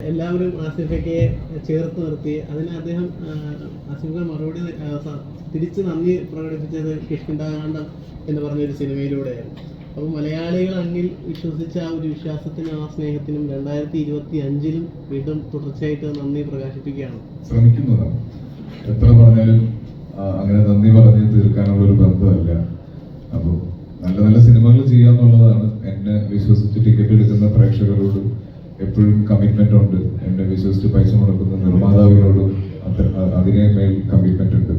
എല്ലാവരും ആസിഫയ്ക്ക് ചേർത്ത് നിർത്തി. അതിന് അദ്ദേഹം ആസിഫ മറുപടി തിരിച്ചു നന്ദി പ്രകടിപ്പിച്ചത് കിഷ്കിണ്ടാകാന്ഡം എന്ന് പറഞ്ഞൊരു സിനിമയിലൂടെയാണ് അപ്പോൾ മലയാളികൾ അങ്ങിൽ വിശ്വസിച്ച ആ ഒരു വിശ്വാസത്തിനും ആ സ്നേഹത്തിനും രണ്ടായിരത്തി ഇരുപത്തി അഞ്ചിലും വീണ്ടും തുടർച്ചയായിട്ട് നന്ദി പ്രകാശിപ്പിക്കുകയാണ്. ശ്രമിക്കുന്നതാണ്. എത്ര പറഞ്ഞാലും അങ്ങനെ നന്ദി പറഞ്ഞ് തീർക്കാനുള്ള ഒരു ബന്ധമല്ല. അപ്പോൾ നല്ല നല്ല സിനിമകൾ ചെയ്യാന്നുള്ളതാണ് എന്നെ വിശ്വസിച്ച് ടിക്കറ്റ് എടുക്കുന്ന പ്രേക്ഷകരോട് എപ്പോഴും കമ്മിറ്റ്മെന്റ് ഉണ്ട്. എന്നെ വിശ്വസിച്ച് പൈസ മുടക്കുന്ന നിർമ്മാതാവിനോടും അതിനെ മേൽ കമ്മിറ്റ്മെന്റ് ഉണ്ട്.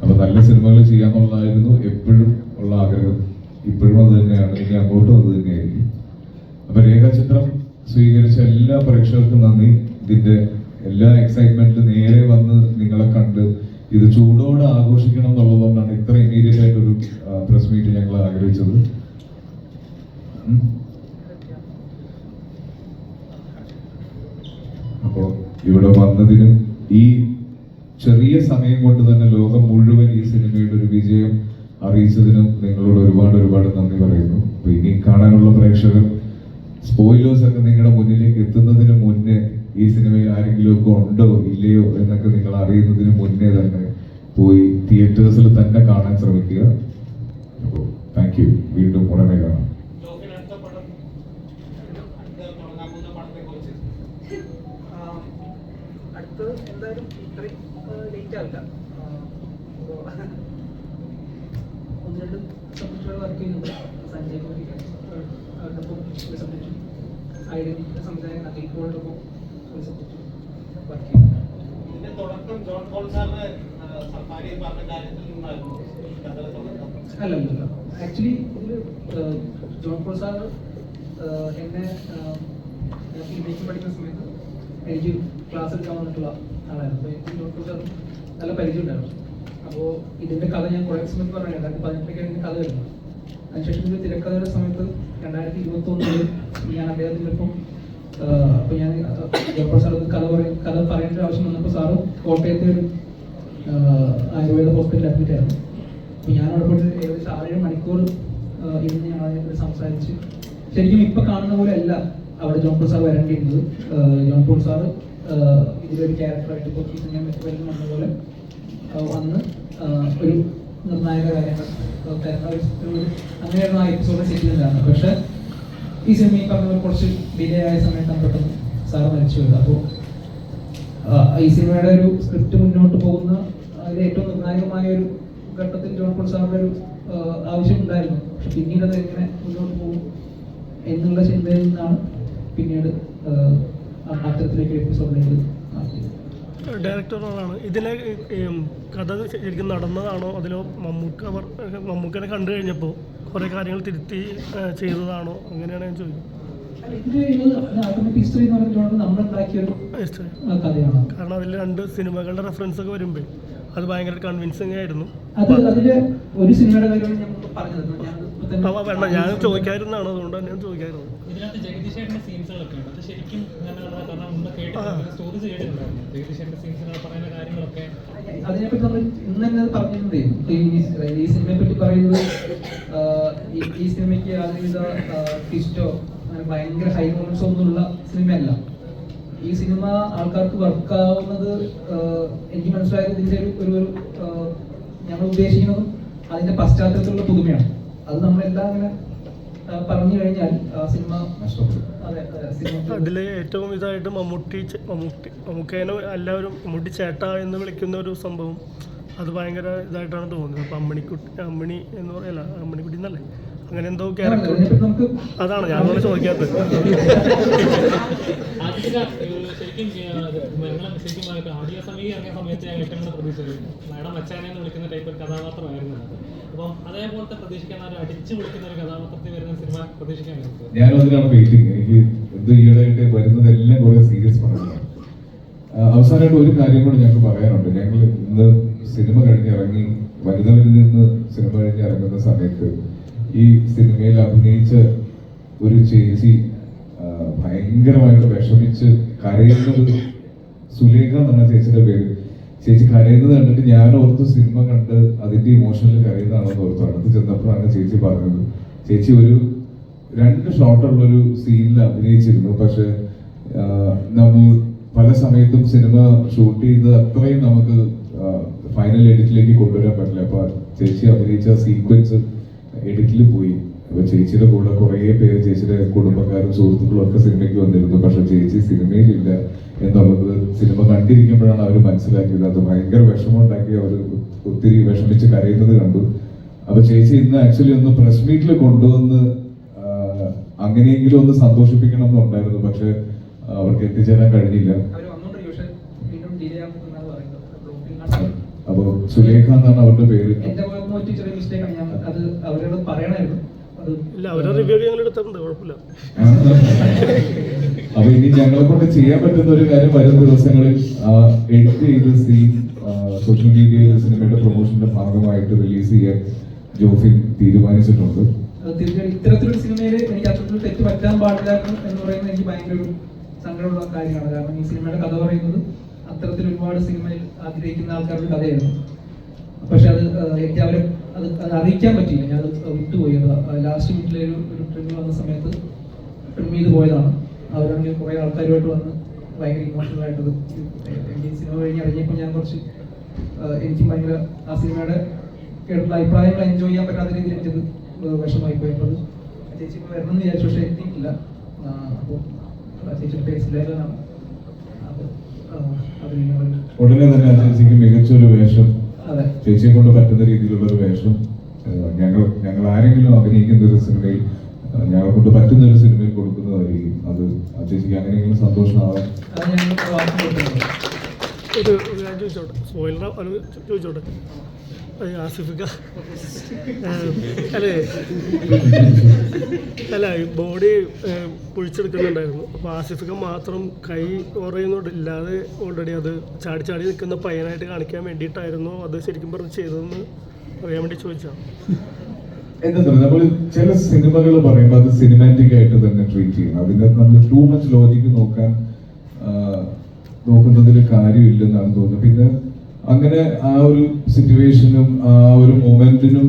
അപ്പൊ നല്ല സിനിമകൾ ചെയ്യാന്നുള്ളതായിരുന്നു എപ്പോഴും ഉള്ള ആഗ്രഹം. ഇപ്പോഴും അത് തന്നെയാണ്. ഇനി അങ്ങോട്ടും അത് തന്നെയായിരിക്കും. അപ്പൊ രേഖാചിത്രം സ്വീകരിച്ച എല്ലാ പ്രേക്ഷകർക്കും നന്ദി. ഇതിന്റെ എല്ലാ എക്സൈറ്റ്മെന്റിലും നേരെ വന്ന് നിങ്ങളെ കണ്ട് ഇത് ചൂടോടെ ആഘോഷിക്കണം എന്നുള്ളതുകൊണ്ടാണ് ഇത്ര ഇമീഡിയറ്റ് ആയിട്ടൊരു പ്രസ് മീറ്റ് ഞങ്ങൾ ആഗ്രഹിച്ചത്. ഉം. അപ്പോ ഇവിടെ വന്നതിനും ഈ ചെറിയ സമയം കൊണ്ട് തന്നെ ലോകം മുഴുവൻ ഈ സിനിമയുടെ ഒരു വിജയം അറിയിച്ചതിനും നിങ്ങളോട് ഒരുപാട് ഒരുപാട് നന്ദി പറയുന്നു. അപ്പൊ ഇനി കാണാനുള്ള പ്രേക്ഷകർ സ്പോയിലേഴ്സ് ഒക്കെ നിങ്ങളുടെ മുന്നിലേക്ക് എത്തുന്നതിന് മുന്നേ ഈ സിനിമയിൽ ആരെങ്കിലും ഒക്കെ ഉണ്ടോ ഇല്ലയോ എന്നൊക്കെ നിങ്ങൾ അറിയുന്നതിന് മുന്നേ തന്നെ പോയി തിയേറ്റേഴ്സിൽ തന്നെ കാണാൻ ശ്രമിക്കുക. അപ്പോൾ താങ്ക് യു വീണ്ടും ഉടനെ കാണാം. ആവില്ല ഒന്ന് രണ്ട് സബ്ജക്റ്റുകൾ വർക്ക് ചെയ്യുന്നുണ്ട്. സഞ്ജയ് ഗോപി അവരുടെ ഒപ്പം ഒരു സബ്ജക്റ്റ് ഐഡന്റിറ്റി സംവിധായകൻ അഖിൽക്കോളുടെ ഒപ്പം ഒരു സബ്ജക്റ്റ് വർക്ക് ചെയ്യുന്നുണ്ട് അല്ലല്ല ആക്ച്വലി ഇതിൽ ജോൺ പോൾ സാർ എന്നെ ഫിലിം മേക്കിംഗ് പഠിക്കുന്ന സമയത്ത് എനിക്ക് ക്ലാസ് എടുക്കാൻ വന്നിട്ടുള്ള ആളായിരുന്നു നല്ല പരിചയം ഉണ്ടായിരുന്നു. അപ്പോൾ ഇതിന്റെ കഥ ഞാൻ കുറേ സമയത്ത് പറഞ്ഞു രണ്ടായിരത്തി പതിനെട്ടിലേക്ക് എന്റെ കഥ വരുന്നത്. അതിനുശേഷം ഇത് തിരക്കഥയുടെ സമയത്ത് രണ്ടായിരത്തി ഇരുപത്തൊന്നിൽ ഞാൻ അദ്ദേഹത്തിന്റെ ഒപ്പം അപ്പോൾ ഞാൻ ജോപ്പർ സാറത് കഥ പറയും കഥ പറയേണ്ട ആവശ്യം വന്നപ്പോൾ സാറ് കോട്ടയത്തെ ഒരു ആയുർവേദ ഹോസ്പിറ്റലിൽ അഡ്മിറ്റ് ആയിരുന്നു. അപ്പോൾ ഞാൻ അവിടെ പോയിട്ട് ഏകദേശം ആറേഴ് മണിക്കൂർ ഇന്ന് ഞാൻ അതിനെക്കുറിച്ച് സംസാരിച്ച്. ശരിക്കും ഇപ്പോൾ കാണുന്ന പോലെ അല്ല അവിടെ ജോൺ പോൾ സാർ വരേണ്ടിയിരുന്നത്. ജോൺപൂർ ആഹ്, ഇതിലൊരു ക്യാരക്ടറായിട്ട് കൊച്ചി ചെയ്യാൻ സിനിമ വരുന്ന വന്ന ഒരു നിർണായക കാര്യങ്ങൾ അങ്ങനെയാണ് അങ്ങനെയായിരുന്നു ആ എപ്പിസോഡ് ചെയ്യുന്നതാണ് പക്ഷെ ഈ സിനിമ ഈ പറഞ്ഞ കുറച്ച് ഡിലേ ആയ സമയത്താണ് പെട്ടെന്ന് മരിച്ചു വരുന്നത് അപ്പോൾ ഈ സിനിമയുടെ ഒരു സ്ക്രിപ്റ്റ് മുന്നോട്ട് പോകുന്ന അതിൽ ഏറ്റവും നിർണായകമായ ഒരു ഘട്ടത്തിൽ ജോൺ പോൾ സാറിന്റെ ഒരു ആവശ്യം ഉണ്ടായിരുന്നു. പക്ഷെ പിന്നീട് അത് എങ്ങനെ മുന്നോട്ട് പോകും എന്നുള്ള ചിന്തയിൽ നിന്നാണ് പിന്നീട് അത്തരത്തിലേക്ക് ഡയറക്ടറാണ് ഇതിലെ കഥ ശരിക്കും നടന്നതാണോ? അതിലോ മമ്മൂക്ക അവർ മമ്മൂക്കനെ കണ്ടു കഴിഞ്ഞപ്പോൾ കുറേ കാര്യങ്ങൾ തിരുത്തി ചെയ്തതാണോ? അങ്ങനെയാണ് ഞാൻ ചോദിക്കുന്നത്. കാരണം അതിൽ രണ്ട് സിനിമകളുടെ റെഫറൻസ് ഒക്കെ വരുമ്പോൾ അത് ഭയങ്കര കൺവിൻസിങ് ആയിരുന്നു. ഒരു സിനിമയുടെ കാര്യമാണ് ഞാൻ പറഞ്ഞത് അവ വേണ്ട ഞാൻ ചോദിക്കായിരുന്നാണ് അതുകൊണ്ട് ഞാൻ ചോദിക്കാതിരുന്നത്. ഇതിനകത്ത് ജഗദീഷേട്ടന്റെ സീൻസുകളൊക്കെ ഉണ്ട്. അത് ശരിക്കും കാരണം മുമ്പ് കേട്ടിട്ടുണ്ട്. സ്റ്റോറീസ് കേട്ടിട്ടുണ്ടായിരുന്നു ജഗദീഷേട്ടന്റെ സീൻസിൽ പറയുന്ന കാര്യങ്ങളൊക്കെ അതിനെപ്പറ്റി നമ്മൾ ഇന്ന് തന്നെ പറഞ്ഞിട്ടുണ്ട്. ഈ സിനിമയെ പറ്റി പറയുന്നത് ഈ സിനിമയ്ക്ക് യാതൊരുവിധ ട്വിസ്റ്റോ അങ്ങനെ ഭയങ്കര ഹൈ മൊമെന്റ്സോ ഒന്നുമുള്ള സിനിമയല്ല. ഈ സിനിമ ആൾക്കാർക്ക് വർക്കാവുന്നത് എനിക്ക് മനസ്സിലായത് ഇതിന്റെ ഒരു ഞങ്ങൾ ഉദ്ദേശിക്കുന്നതും അതിന്റെ പശ്ചാത്തലത്തിലുള്ള പുതുമയാണ്. അത് നമ്മളെല്ലാം അങ്ങനെ പറഞ്ഞു കഴിഞ്ഞാൽ ആ സിനിമ നഷ്ടപ്പെടും. അതെ അതെ സിനിമ അതിൽ ഏറ്റവും ഇതായിട്ട് മമ്മൂട്ടി മമ്മൂട്ടി മമ്മൂക്കേനെ എല്ലാവരും മമ്മൂട്ടി ചേട്ട എന്ന് വിളിക്കുന്ന ഒരു സംഭവം അത് ഭയങ്കര ഇതായിട്ടാണ് തോന്നുന്നത് അപ്പം അമ്മണിക്കുട്ടി അമ്മണി എന്ന് പറയല? അമ്മണിക്കുട്ടി എന്നല്ലേ അങ്ങനെ എന്തോ ക്യാരക്ടർ അതാണ് ഞാൻ അതുകൊണ്ട് ചോദിക്കാത്തത്. ആദ്യത്തെ ഏഹ്, ശരിക്കും ഞങ്ങൾ ശരിക്കും ആദ്യ സമയം ഇറങ്ങിയ സമയത്ത് ഞാൻ ഏറ്റവും കൂടുതൽ പ്രതീക്ഷിച്ചിരുന്നു മാഡം അച്ചാനെ ടൈപ്പ് ഒരു കഥാപാത്രമായിരുന്നു അത് അപ്പം അതേപോലത്തെ പ്രതീക്ഷിക്കാൻ ഒരു അടിച്ചു ഒരു കഥാപാത്രത്തിൽ വരുന്ന സിനിമ പ്രതീക്ഷിക്കാൻ നമുക്ക് ഞാനും അതിനാണ് വെയിറ്റിംഗ് എനിക്ക് വരുന്നതെല്ലാം കുറെ സീരിയസ് പടങ്ങളാണ്. അവസാനമായിട്ട് ഒരു കാര്യം കൂടെ ഞങ്ങൾക്ക് പറയാനുണ്ട്. ഞങ്ങൾ ഇന്ന് സിനിമ കഴിഞ്ഞിറങ്ങി വനിതകളിൽ നിന്ന് സിനിമ കഴിഞ്ഞിറങ്ങുന്ന സമയത്ത് ഈ സിനിമയിൽ അഭിനയിച്ച ഒരു ചേച്ചി ഭയങ്കരമായിട്ട് വിഷമിച്ച് കരയുന്നത് സുലേഖ എന്നാണ് ചേച്ചിയുടെ പേര്. ചേച്ചി കരയുന്നത് കണ്ടിട്ട് ഞാൻ ഓർത്ത് സിനിമ കണ്ട് അതിന്റെ ഇമോഷനിൽ കരയുന്നതാണെന്ന് ഓർത്തു അടുത്ത് ചെന്നപ്പോഴാണ് ചേച്ചി പറഞ്ഞത്. ചേച്ചി ഒരു രണ്ട് ഷോട്ടുള്ള ഒരു സീനിൽ അഭിനയിച്ചിരുന്നു. പക്ഷെ നമ്മൾ പല സമയത്തും സിനിമ ഷൂട്ട് ചെയ്ത് അത്രയും നമുക്ക് ഫൈനൽ എഡിറ്റിലേക്ക് കൊണ്ടുവരാൻ പറ്റില്ല. അപ്പൊ ചേച്ചി അഭിനയിച്ച സീക്വൻസ് എഡിറ്റിൽ പോയി. അപ്പൊ ചേച്ചിയുടെ കൂടെ കുറേ പേര് ചേച്ചിയുടെ കുടുംബക്കാരും സുഹൃത്തുക്കളും ഒക്കെ സിനിമയ്ക്ക് വന്നിരുന്നു. പക്ഷെ ചേച്ചി സിനിമയിലില്ല എന്നുള്ളത് സിനിമ കണ്ടിരിക്കുമ്പോഴാണ് അവർ മനസ്സിലാക്കിയത്. അത് ഭയങ്കര വിഷമം ഉണ്ടാക്കി അവർ ഒത്തിരി വിഷമിച്ച് കരയുന്നത് കണ്ടു. അപ്പൊ ചേച്ചി ഇന്ന് ആക്ച്വലി ഒന്ന് പ്രസ് മീറ്റിൽ കൊണ്ടുവന്ന് അങ്ങനെയെങ്കിലും ഒന്ന് സന്തോഷിപ്പിക്കണം എന്നുണ്ടായിരുന്നു. പക്ഷെ അവർക്ക് എത്തിച്ചേരാൻ കഴിഞ്ഞില്ല അവർ വന്നോണ്ടിരിക്കും പക്ഷെ വീണ്ടും ഡിലേ ആകുമെന്നാണ് പറയുന്നത് ബ്ലോക്കിംഗ് അപ്പൊ സുലേഖ എന്നാണ് അവരുടെ പേര്. എന്റെ ഭാഗത്ത് ചെറിയ മിസ്റ്റേക്ക് ആണ്. ഞാൻ അത് അവരോട് അപ്പൊ ഇനി ഞങ്ങളെ കൊണ്ട് ചെയ്യാൻ പറ്റുന്ന ഒരു കാര്യം വരും ദിവസങ്ങളിൽ എഡിറ്റ് ചെയ്ത് സീൻ സോഷ്യൽ മീഡിയയിൽ സിനിമയുടെ പ്രൊമോഷന്റെ ഭാഗമായിട്ട് റിലീസ് ചെയ്യാൻ ജോഫിൻ തീരുമാനിച്ചിട്ടുണ്ട്. ഇത്തരത്തിലൊരു സിനിമയിൽ എനിക്ക് അത്തരത്തിൽ തെറ്റ് പറ്റാൻ പാടില്ല എന്ന് പറയുന്നത് എനിക്ക് ഭയങ്കര ഒരു സങ്കടമുള്ള കാര്യമാണ്. കാരണം ഈ സിനിമയുടെ കഥ പറയുന്നത് അത്തരത്തിൽ ഒരുപാട് സിനിമയിൽ ആഗ്രഹിക്കുന്ന ആൾക്കാരുടെ കഥയാണ് പക്ഷെ അത് എനിക്ക് അവരെ അത് അത് അറിയിക്കാൻ പറ്റിയില്ല. ഞാൻ അത് വിട്ടുപോയി. അത് ലാസ്റ്റ് മിനിറ്റിലെ ഒരു ട്രിപ്പ് വന്ന സമയത്ത് ട്രിം ചെയ്ത് പോയതാണ്. അവരാണെങ്കിൽ കുറേ ആൾക്കാരുമായിട്ട് വന്ന് ഭയങ്കര ഇമോഷണൽ ആയിട്ടത് എനിക്ക് സിനിമ കഴിഞ്ഞ് ഇറങ്ങിയപ്പോൾ ഞാൻ കുറച്ച് എനിക്ക് ഭയങ്കര ആ സിനിമയുടെ കേട്ടുള്ള അഭിപ്രായങ്ങൾ എൻജോയ് ചെയ്യാൻ പറ്റാത്ത രീതിയിൽ എനിക്കത് വിഷമായി പോയി. അപ്പോൾ ചേച്ചി ഇപ്പോൾ വരണം എന്ന് വിചാരിച്ചു പക്ഷേ എത്തിയിട്ടില്ല. അപ്പോൾ ചേച്ചിയുടെ പേഴ്സിലേക്കാണ് അപ്പോൾ ഉടനെ തന്നെ ആ ചേച്ചിക്ക് മികച്ചൊരു വേഷം. ചേച്ചിയെ കൊണ്ട് പറ്റുന്ന രീതിയിലുള്ള ഒരു വേഷം ഞങ്ങൾ ഞങ്ങൾ ആരെങ്കിലും അഭിനയിക്കുന്ന ഒരു സിനിമയിൽ ഞങ്ങളെ കൊണ്ട് പറ്റുന്ന ഒരു സിനിമയിൽ കൊടുക്കുന്നതായിരിക്കും. അത് ആ ചേച്ചിക്ക് അങ്ങനെയെങ്കിലും സന്തോഷമാവാൻ. കാര്യം ചോദിച്ചോട്ടെ? ആസിഫിക്ക. അല്ലേ? അല്ല ബോഡി പൊഴിച്ചെടുക്കുന്നുണ്ടായിരുന്നു. അപ്പോൾ ആസിഫിക്ക മാത്രം കൈ കുറയുന്നില്ലാതെ ഓൾറെഡി അത് ചാടി ചാടി നിൽക്കുന്ന പയ്യനായിട്ട് കാണിക്കാൻ വേണ്ടിയിട്ടായിരുന്നു അത് ശരിക്കും പറഞ്ഞ് ചെയ്തതെന്ന് അറിയാൻ വേണ്ടി ചോദിച്ചാൽ നമ്മൾ ചില സിനിമകൾ പറയുമ്പോൾ അത് സിനിമാറ്റിക് ആയിട്ട് തന്നെ ട്രീറ്റ് ചെയ്യണം അതിനകത്ത് നമ്മൾ ടൂ മച്ച് ലോജിക്ക് നോക്കാൻ നോക്കുന്നതിൽ കാര്യമില്ലെന്നാണ് തോന്നുന്നത്. പിന്നെ അങ്ങനെ ആ ഒരു സിറ്റുവേഷനും ആ ഒരു മൊമെന്റിനും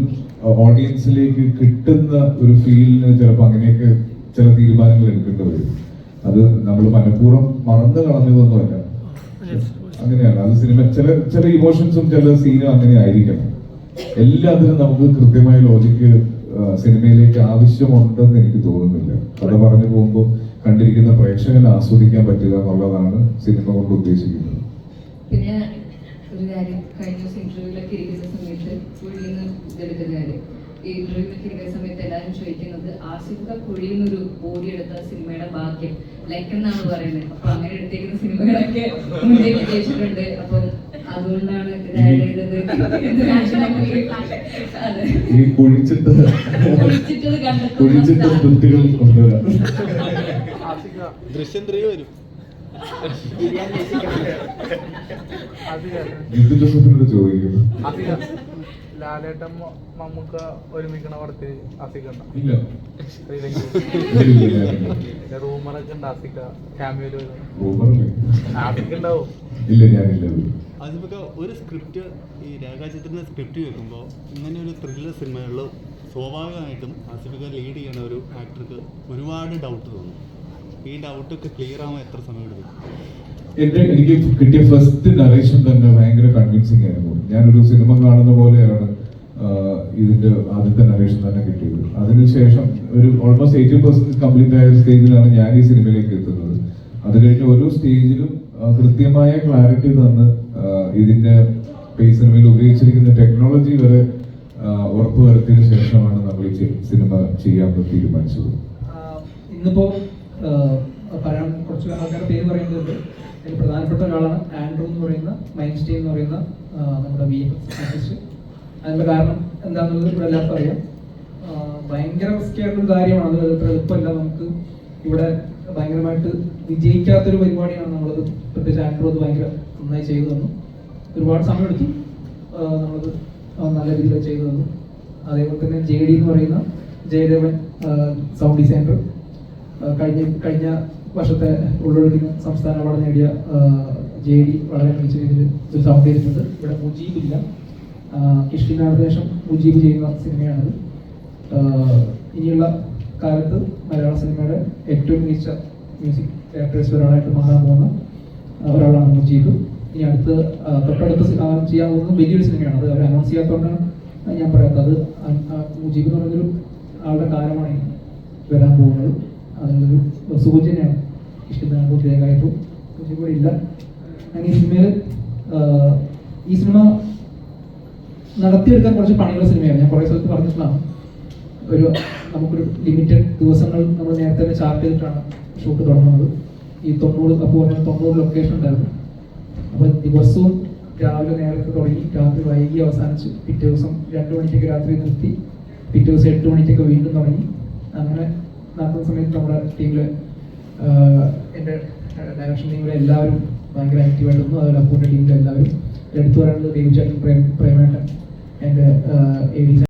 ഓഡിയൻസിലേക്ക് കിട്ടുന്ന ഒരു ഫീലിന് ചിലപ്പോൾ അങ്ങനെയൊക്കെ ചില തീരുമാനങ്ങൾ എടുക്കേണ്ടി വരും. അത് നമ്മൾ മനഃപൂർവം മറന്നു കളഞ്ഞതൊന്നുമല്ല അങ്ങനെയാണ്. അത് സിനിമ ചില ചില ഇമോഷൻസും ചില സീനും അങ്ങനെ ആയിരിക്കണം. എല്ലാത്തിനും നമുക്ക് കൃത്യമായ ലോജിക്ക് സിനിമയിലേക്ക് ആവശ്യമുണ്ടെന്ന് എനിക്ക് തോന്നുന്നില്ല. കഥ പറഞ്ഞു പോകുമ്പോൾ കണ്ടിരിക്കുന്ന പ്രേക്ഷകനെ ആസ്വദിക്കാൻ പറ്റുക എന്നുള്ളതാണ് സിനിമ കൊണ്ട് ഉദ്ദേശിക്കുന്നത്. കഴിഞ്ഞ ദിവസം ഇന്റർവ്യൂവിലൊക്കെ ഇരിക്കുന്ന സമയത്ത് കുഴിയിൽ നിന്ന് ഇതെടുക്കുന്നവര് ഈ ഇന്റർവ്യൂവിലൊക്കെ ഇരിക്കുന്ന സമയത്ത് എല്ലാവരും ചോദിക്കുന്നത് ആസിഫ കുഴിയിൽ നിന്നൊരു ബോഡി എടുത്ത സിനിമയുടെ ഭാഗ്യം. ലൈക്ക് എന്നാണ് പറയുന്നത്. അപ്പൊ അങ്ങനെ എടുത്തേക്കുന്ന സിനിമകളൊക്കെ മുന്നേ വിജയിച്ചിട്ടുണ്ട്. അപ്പം അതുകൊണ്ടാണ് ഇത് add ചെയ്തത്. എന്ന് ഈ കുഴിച്ചിട്ട് കുഴിച്ചിട്ടത് കണ്ടെത്തുന്ന കുഴിച്ചിട്ട് സ്ഥാനം. കുട്ടികൾ കൊണ്ടുവരാം. ദൃശ്യം ത്രീ വരും. ജിത്തു ജോസഫിനോട് ചോദിക്കുന്നു. ലാലേട്ടൻ മമ്മൂക്ക ഒരുമിക്കണ പടത്തിൽ. റൂമറൊക്കെ ഉണ്ട് ഉണ്ടാവും. അതിപ്പോ ഒരു സ്ക്രിപ്റ്റ് ഈ രേഖാചിത്രത്തിന്റെ സ്ക്രിപ്റ്റ് കേൾക്കുമ്പോൾ ഇങ്ങനെ ഒരു ത്രില്ലർ സിനിമകളിൽ സ്വാഭാവികമായിട്ടും ആസിഫിക്ക ലീഡ് ചെയ്യുന്ന ഒരു ആക്ടർക്ക് ഒരുപാട് ഡൗട്ട് തോന്നും. ഈ ഡൗട്ടൊക്കെ ക്ലിയർ ആവാൻ എത്ര സമയം എടുക്കും? എന്റെ എനിക്ക് കിട്ടിയ ഫസ്റ്റ് നറേഷൻ തന്നെ ഭയങ്കര കൺവിൻസിങ് ആയിരുന്നു. ഞാനൊരു സിനിമ കാണുന്ന പോലെയാണ് ഇതിന്റെ ആദ്യത്തെ നറേഷൻ തന്നെ കിട്ടിയത്. അതിനുശേഷം ഒരു ഓൾമോസ്റ്റ് എയ്റ്റി പെർസെന്റ് കംപ്ലീറ്റ് ആയ സ്റ്റേജിലാണ് ഞാൻ ഈ സിനിമയിലേക്ക് എത്തുന്നത്. അത് കഴിഞ്ഞ് ഓരോ സ്റ്റേജിലും കൃത്യമായ ക്ലാരിറ്റി തന്ന് ഇതിന്റെ ഈ സിനിമയിൽ ഉപയോഗിച്ചിരിക്കുന്ന ടെക്നോളജി വരെ ഉറപ്പുവരുത്തിയതിനു ശേഷമാണ് നമ്മൾ ഈ സിനിമ ചെയ്യാൻ തീരുമാനിച്ചത്. ഇന്നിപ്പോ പറയാൻ കുറച്ച് ആൾക്കാരുടെ പേര് പറയുന്നുണ്ട് അതിൽ പ്രധാനപ്പെട്ട ഒരാളാണ് ആൻഡ്രൂ എന്ന് പറയുന്ന മൈൻഡ് സ്റ്റേ എന്ന് പറയുന്ന നമ്മുടെ വി ആർട്ടിസ്റ്റ്. അതിന്റെ കാരണം എന്താണെന്നുള്ളത് ഇവിടെ എല്ലാവർക്കും അറിയാം. ഭയങ്കര റിസ്ക് ആയിട്ടുള്ള കാര്യമാണ്. അത് അത്ര എളുപ്പമല്ല. നമുക്ക് ഇവിടെ ഭയങ്കരമായിട്ട് വിജയിക്കാത്തൊരു പരിപാടിയാണ് നമ്മളത്. പ്രത്യേകിച്ച് ആൻഡ്രൂ അത് ഭയങ്കര നന്നായി ചെയ്തു തന്നു. ഒരുപാട് സമയമെടുത്തു നമ്മളത് നല്ല രീതിയിൽ ചെയ്തു തന്നു. അതേപോലെ തന്നെ ജെ ഡി എന്ന് പറയുന്ന ജയദേവൻ സൗണ്ട് ഡിസൈനർ കഴിഞ്ഞ കഴിഞ്ഞ വർഷത്തെ ഉള്ളൊഴുകിന് സംസ്ഥാന അവാർഡ് നേടിയ ജെ ഡി വളരെ മികച്ച രീതിയിൽ ഒരു സൗണ്ട് ചെയ്തിട്ടുണ്ട്. ഇവിടെ മുജീബ് ഇല്ല ശേഷം മുജീബ് ചെയ്യുന്ന സിനിമയാണിത്. ഇനിയുള്ള കാലത്ത് മലയാള സിനിമയുടെ ഏറ്റവും മികച്ച മ്യൂസിക് ഡയറക്ടേഴ്സ് ഒരാളായിട്ട് മാറാൻ പോകുന്ന ഒരാളാണ് മുജീബ്. ഇനി അടുത്ത് തൊട്ടടുത്ത് ചെയ്യാൻ പോകുന്നത് വലിയൊരു സിനിമയാണ് അത് അവർ അനൗൺസ് ചെയ്യാത്തതുകൊണ്ടാണ് ഞാൻ പറയാത്തത്. മുജീബ് എന്ന് പറയുന്നൊരു ആളുടെ കാലമാണ് വരാൻ പോകുന്നത്. അതിനൊരു സൂചനയാണ്. ഇഷ്ടത്തിനാണ് പ്രത്യേകമായിട്ടും പക്ഷെ ഇവിടെ ഇല്ല. അങ്ങനെ ഈ സിനിമയിൽ ഈ സിനിമ നടത്തിയെടുക്കാൻ കുറച്ച് പണിയുള്ള സിനിമയാണ്. ഞാൻ കുറേ സ്ഥലത്ത് പറഞ്ഞിട്ടുള്ളതാണ്. ഒരു നമുക്കൊരു ലിമിറ്റഡ് ദിവസങ്ങൾ നമ്മൾ നേരത്തെ തന്നെ ചാർട്ട് ചെയ്തിട്ടാണ് ഷൂട്ട് തുടങ്ങുന്നത്. ഈ തൊണ്ണൂറ് അപ്പോൾ പറഞ്ഞ തൊണ്ണൂറ് ലൊക്കേഷൻ ഉണ്ടായിരുന്നു. അപ്പോൾ ദിവസവും രാവിലെ നേരത്തെ തുടങ്ങി രാത്രി വൈകി അവസാനിച്ച് പിറ്റേ ദിവസം രണ്ട് മണിക്കൊക്കെ രാത്രി നിർത്തി പിറ്റേ ദിവസം എട്ട് മണിക്കൊക്കെ വീണ്ടും തുടങ്ങി. അങ്ങനെ നടത്തുന്ന സമയത്ത് നമ്മുടെ ടീമിലെ എന്റെ ഡയറക്ഷൻ ടീമിലെ എല്ലാവരും ഭയങ്കര ആക്റ്റീവായിട്ടൊന്നും അതുപോലെ അപ്പൂന്റെ ടീമിലെ എല്ലാവരും എടുത്തു പറയുന്നത് ദേവിചേട്ടൻ പ്രേം പ്രേമേട്ടൻ എന്റെ എ